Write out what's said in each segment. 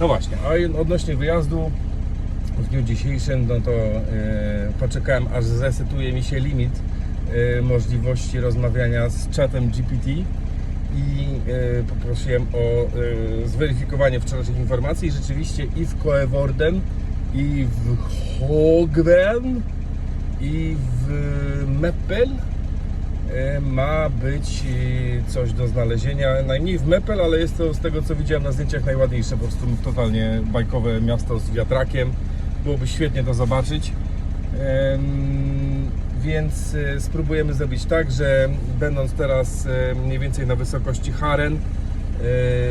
No właśnie, a odnośnie wyjazdu w dniu dzisiejszym, no to e, poczekałem aż zresetuje mi się limit e, możliwości rozmawiania z czatem GPT i e, poprosiłem o e, zweryfikowanie wczorajszych informacji. Rzeczywiście i w Coevorden i w Hogwen i w Meppel ma być e, coś do znalezienia. Najmniej w Meppel, ale jest to z tego co widziałem na zdjęciach najładniejsze. Po prostu totalnie bajkowe miasto z wiatrakiem. Byłoby świetnie to zobaczyć. Więc e, spróbujemy zrobić tak, że będąc teraz e, mniej więcej na wysokości Haren e,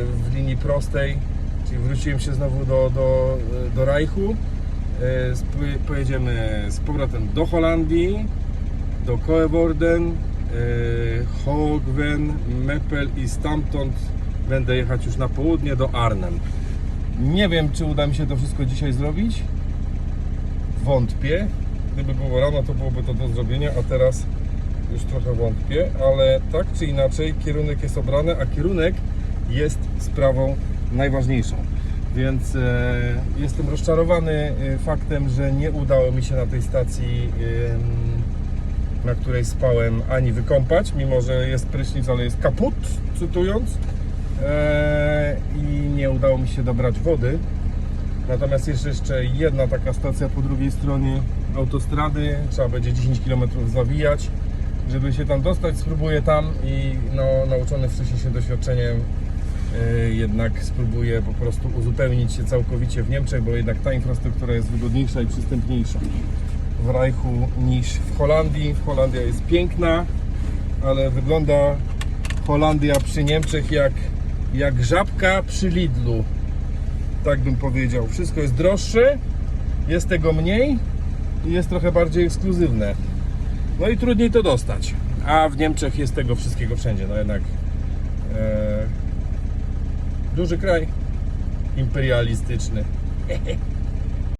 w linii prostej, czyli wróciłem się znowu do, do, do Reichu, e, pojedziemy z powrotem do Holandii, do Coevorden, e, Hoogven, Meppel i stamtąd będę jechać już na południe do Arnhem. Nie wiem, czy uda mi się to wszystko dzisiaj zrobić. Wątpię. Gdyby było rano, to byłoby to do zrobienia, a teraz już trochę wątpię, ale tak czy inaczej kierunek jest obrany, a kierunek jest sprawą najważniejszą. Więc e, jestem rozczarowany e, faktem, że nie udało mi się na tej stacji, em, na której spałem, ani wykąpać, mimo że jest prysznic, ale jest kaput, cytując. E, I nie udało mi się dobrać wody. Natomiast jest jeszcze jedna taka stacja po drugiej stronie autostrady. Trzeba będzie 10 km zawijać, żeby się tam dostać. Spróbuję tam i no, nauczony wcześniejszym doświadczeniem yy, jednak spróbuję po prostu uzupełnić się całkowicie w Niemczech, bo jednak ta infrastruktura jest wygodniejsza i przystępniejsza w Reichu niż w Holandii. Holandia jest piękna, ale wygląda Holandia przy Niemczech jak, jak żabka przy Lidlu tak bym powiedział. Wszystko jest droższe, jest tego mniej i jest trochę bardziej ekskluzywne. No i trudniej to dostać. A w Niemczech jest tego wszystkiego wszędzie. No jednak e, duży kraj imperialistyczny.